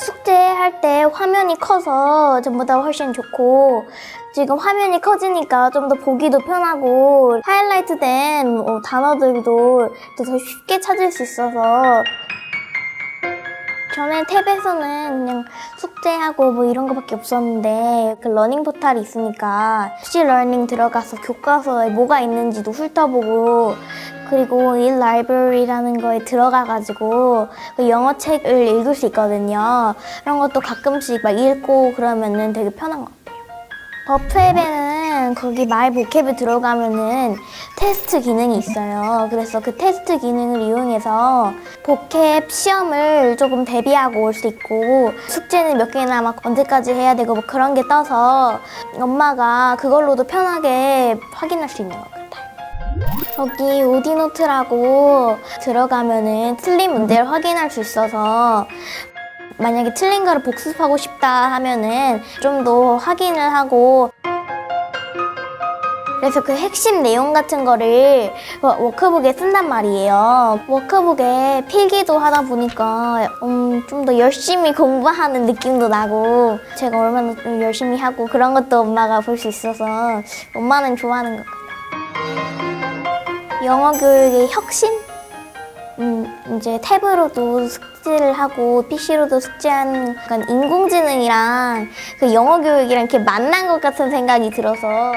숙제할 때 화면이 커서 전보다 훨씬 좋고 지금 화면이 커지니까 좀 더 보기도 편하고 하이라이트된 어, 단어들도 더 쉽게 찾을 수 있어서. 전에 탭에서는 그냥 숙제하고 뭐 이런 거밖에 없었는데 그 러닝 포탈이 있으니까 혹시 러닝 들어가서 교과서에 뭐가 있는지도 훑어보고 그리고 이 라이브러리라는 거에 들어가가지고 그 영어 책을 읽을 수 있거든요. 그런 것도 가끔씩 막 읽고 그러면은 되게 편한 것 같아요. 버프앱에는 거기 마이 보캡에 들어가면은 테스트 기능이 있어요. 그래서 그 테스트 기능을 이용해서 보캡 시험을 조금 대비하고 올 수 있고 숙제는 몇 개나 막 언제까지 해야 되고 뭐 그런 게 떠서 엄마가 그걸로도 편하게 확인할 수 있는 것 같아요. 여기 오디노트라고 들어가면은 틀린 문제를 확인할 수 있어서 만약에 틀린 거를 복습하고 싶다 하면은 좀 더 확인을 하고 그래서 그 핵심 내용 같은 거를 워- 워크북에 쓴단 말이에요. 워크북에 필기도 하다 보니까 음, 좀 더 열심히 공부하는 느낌도 나고 제가 얼마나 좀 열심히 하고 그런 것도 엄마가 볼 수 있어서 엄마는 좋아하는 것 같아요. 영어 교육의 혁신? 음, 이제 탭으로도 숙제를 하고 PC로도 숙제하는 약간 인공지능이랑 그 영어 교육이랑 이렇게 만난 것 같은 생각이 들어서